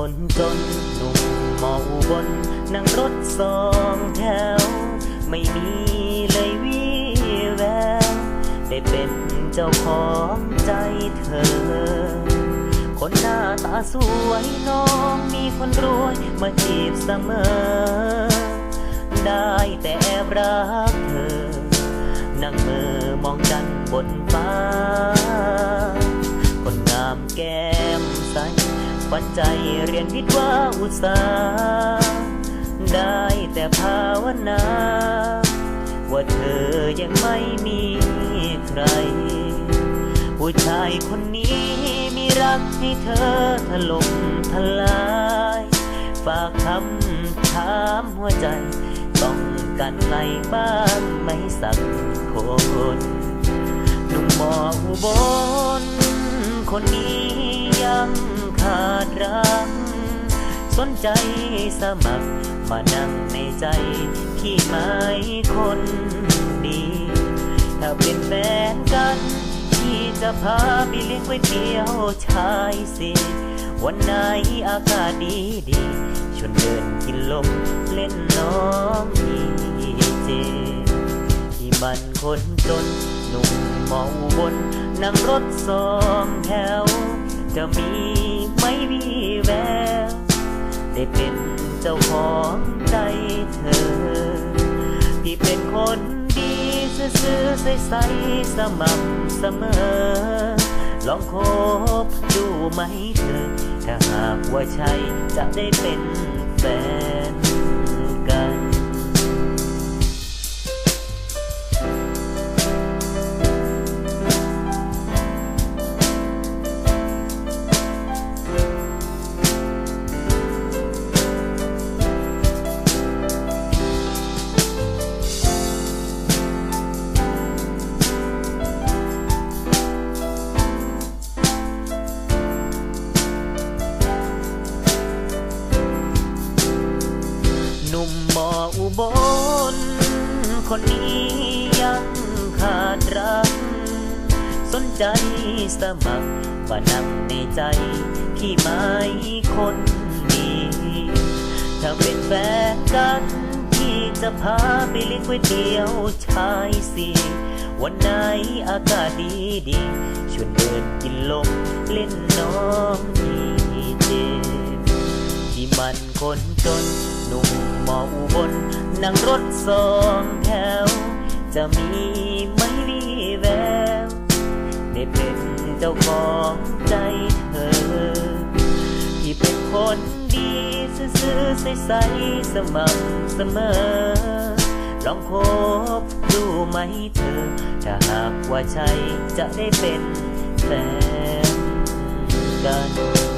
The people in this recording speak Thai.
คนจนหนุ่มหมออุบน นั่งรถสองแถว ไม่มีเลยวี่แววได้เป็นเจ้าของใจเธอ คนหน้าตาสวยน้องมีคนรวยมาจีบเสมอ ได้แต่แอบรักเธอ นั่งเมือมองจันบนฟ้า ฝันใจเรียนวิทย์ว่าอุตสาห์ได้แต่ภาวนา ว่าเธอยังไม่มีใคร ผู้ชายคนนี้มีรักให้เธอถล่มทลาย ฝากคำถามหัวใจ ต้องกันไหลบ้างไหมสักคนหนุ่มหมออุบลคนนี้ยัง ขาดรัก สนใจสมัคร มานั่งในใจพี่ไม้คนดี ถ้าเป็นแฟนกัน พี่จะพาไปเลี้ยงก๋วยเตี๋ยวชายสิวันไหนอากาศดีดีชวนเดินกินลมเล่นน้องดีเจ ที่มันคนจนหนุ่มเมาบนนั่งรถสองแถว จะมีไม่มีแววได้เป็นเจ้าของใจเธอ ที่เป็นคนดีซื่อใสๆสม่ำเสมอ ลองคบดูไหมเธอ ถ้าหากว่าใช่จะได้เป็นแฟน คนนี้ยังขาดรัก สนใจสมัครว่านั่งในใจ พี่ไม้คนนี้ ถ้าเป็นแฟนกัน พี่จะพาไปเลี้ยงก๋วยเตี๋ยวชายสีวันไหนอากาศดีดีชวนเดินกินลมเล่นน้องดีเจที่มันคนจนหนุ่มหมออุบล นั่งรถสองแถว จะมีไม่มีแววได้เป็นเจ้าของใจเธอ ที่เป็นคนดีซื่อๆใสสม่ำเสมอ ลองคบดูไหมเธอ ถ้าหากว่าใช่จะได้เป็นแฟนกัน